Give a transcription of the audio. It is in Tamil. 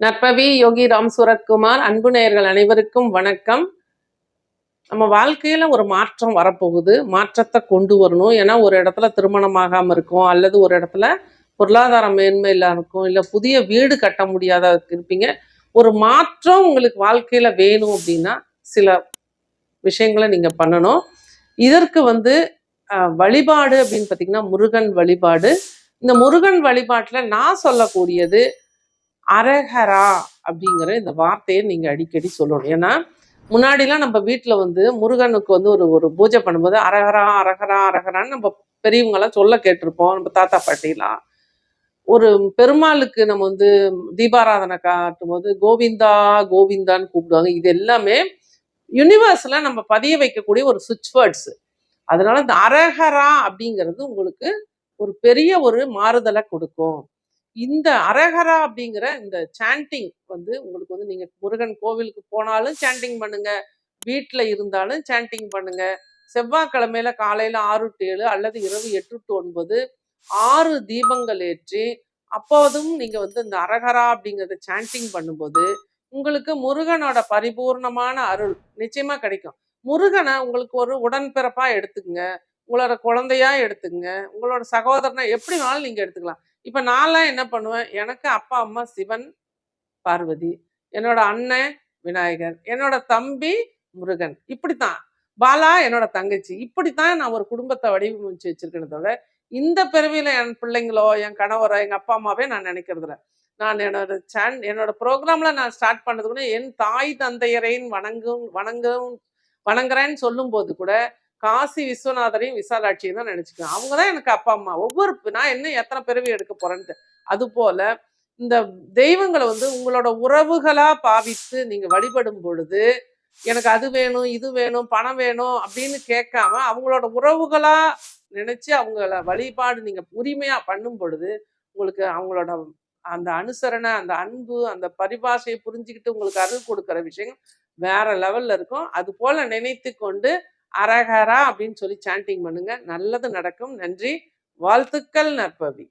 நற்பவி யோகி ராம் சூரத்குமார் அன்பு நேயர்கள் அனைவருக்கும் வணக்கம். நம்ம வாழ்க்கையில ஒரு மாற்றம் வரப்போகுது. மாற்றத்தை கொண்டு வரணும். ஏன்னா ஒரு இடத்துல திருமணம் இருக்கும் அல்லது ஒரு இடத்துல பொருளாதார மேன்மை இல்லாமல் இருக்கும் இல்லை புதிய வீடு கட்ட முடியாத இருப்பீங்க. ஒரு மாற்றம் உங்களுக்கு வாழ்க்கையில வேணும் அப்படின்னா சில விஷயங்களை நீங்க பண்ணணும். இதற்கு வந்து வழிபாடு அப்படின்னு பார்த்தீங்கன்னா முருகன் வழிபாடு. இந்த முருகன் வழிபாட்டில் நான் சொல்லக்கூடியது அரஹரா அப்படிங்கிற இந்த வார்த்தையை நீங்க அடிக்கடி சொல்லணும். ஏன்னா முன்னாடிலாம் நம்ம வீட்டில் வந்து முருகனுக்கு வந்து ஒரு ஒரு பூஜை பண்ணும்போது அரஹரா அரஹரா அரஹரான்னு நம்ம பெரியவங்களாம் சொல்ல கேட்டிருப்போம். நம்ம தாத்தா பாட்டிலாம். ஒரு பெருமாளுக்கு நம்ம வந்து தீபாராதனை காட்டும் போது கோவிந்தா கோவிந்தான்னு கூப்பிடுவாங்க. இது எல்லாமே யூனிவர்ஸில் நம்ம பதிய வைக்கக்கூடிய ஒரு சுவிட்ச் வேர்ட்ஸ் அதனால இந்த அரஹரா அப்படிங்கிறது உங்களுக்கு ஒரு பெரிய ஒரு மாறுதலை கொடுக்கும். இந்த அரஹரா அப்படிங்கிற இந்த சாண்டிங் வந்து உங்களுக்கு வந்து நீங்க முருகன் கோவிலுக்கு போனாலும் சாண்டிங் பண்ணுங்க. வீட்டில் இருந்தாலும் சாண்டிங் பண்ணுங்க. செவ்வாய்க்கிழமையில காலையில ஆறு டு ஏழு அல்லது இரவு எட்டு டு ஒன்பது ஆறு தீபங்கள் ஏற்றி அப்போதும் நீங்க வந்து இந்த அரகரா அப்படிங்கிறத சாண்டிங் பண்ணும்போது உங்களுக்கு முருகனோட பரிபூர்ணமான அருள் நிச்சயமா கிடைக்கும். முருகனை உங்களுக்கு ஒரு உடன்பிறப்பா எடுத்துக்கங்க. உங்களோட குழந்தையா எடுத்துக்கங்க. உங்களோட சகோதரனை எப்படி வேணாலும் நீங்க எடுத்துக்கலாம். இப்ப நான்லாம் என்ன பண்ணுவேன்? எனக்கு அப்பா அம்மா சிவன் பார்வதி என்னோட அண்ணன் விநாயகர் என்னோட தம்பி முருகன். இப்படித்தான். பாலா என்னோட தங்கச்சி. இப்படித்தான் நான் ஒரு குடும்பத்தை வடிவமைச்சு வச்சிருக்கிறதோட தவிர இந்த பிறவியில என் பிள்ளைங்களோ என் கணவரோ எங்க அப்பா அம்மாவே நான் நினைக்கிறதில்ல. நான் என்னோட சேன் என்னோட ப்ரோக்ராம்ல நான் ஸ்டார்ட் பண்ணது கூட என் தாய் தந்தையரையும் வணங்கும் வணங்கும் வணங்குறேன்னு சொல்லும் போது கூட காசி விஸ்வநாதரையும் விசாலாட்சியும் தான் நினைச்சுக்கிறேன் அவங்க தான் எனக்கு அப்பா அம்மா. ஒவ்வொரு நான் என்ன எத்தனை பிறவி எடுக்க போறேன்ட்டு. அது போல இந்த தெய்வங்களை வந்து உங்களோட உறவுகளா பாவித்து நீங்க வழிபடும் பொழுது எனக்கு அது வேணும் இது வேணும் பணம் வேணும் அப்படின்னு கேட்காம அவங்களோட உறவுகளா நினைச்சு அவங்கள வழிபாடு நீங்க உரிமையா பண்ணும் பொழுது உங்களுக்கு அவங்களோட அந்த அனுசரணை அந்த அன்பு அந்த பரிபாஷையை புரிஞ்சுக்கிட்டு உங்களுக்கு அருள் கொடுக்குற விஷயம் வேற லெவல்ல இருக்கும். அது போல நினைத்து கொண்டு அரகரா அப்படின்னு சொல்லி சாண்டிங் பண்ணுங்க. நல்லது நடக்கும். நன்றி. வாழ்த்துக்கள் நற்பவி.